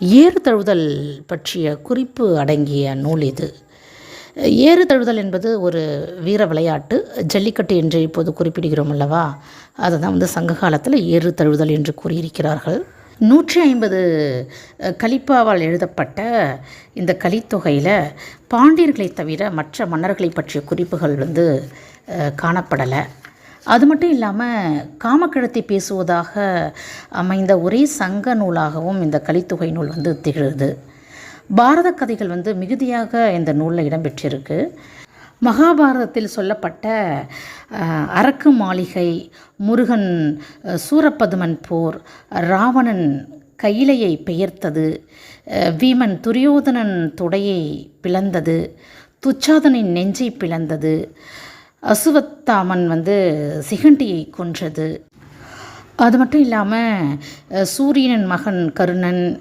ஏறு தழுவுதல் பற்றிய குறிப்பு அடங்கிய நூல் இது. ஏறு தழுவுதல் என்பது ஒரு வீர விளையாட்டு. ஜல்லிக்கட்டு என்று இப்போது குறிப்பிடுகிறோம் அல்லவா? அதை தான் வந்து சங்க காலத்தில் ஏறு தழுவுதல் என்று கூறியிருக்கிறார்கள். நூற்றி ஐம்பது கலிப்பாவால் எழுதப்பட்ட இந்த கலித்தொகையில் பாண்டியர்களை தவிர மற்ற மன்னர்களை பற்றிய குறிப்புகள் வந்து காணப்படலை. அது மட்டும் இல்லாமல் காமக்கிழத்தை பேசுவதாக அமைந்த ஒரே சங்க நூலாகவும் இந்த கலித்தொகை நூல் வந்து திகழுது பாரத கதைகள் வந்து மிகுதியாக இந்த நூலில் இடம்பெற்றிருக்கு. மகாபாரதத்தில் சொல்லப்பட்ட அரக்கு மாளிகை முருகன் சூரப்பதுமன் சூரபதுமன் போர் ராவணன் கையிலையை பெயர்த்தது வீமன் துரியோதனன் தொடையை பிளந்தது துச்சாதனின் நெஞ்சை பிளந்தது அசுவத்தாமன் வந்து சிகண்டியை கொன்றது. அது மட்டும் இல்லாமல் சூரியனின் மகன் கருணன்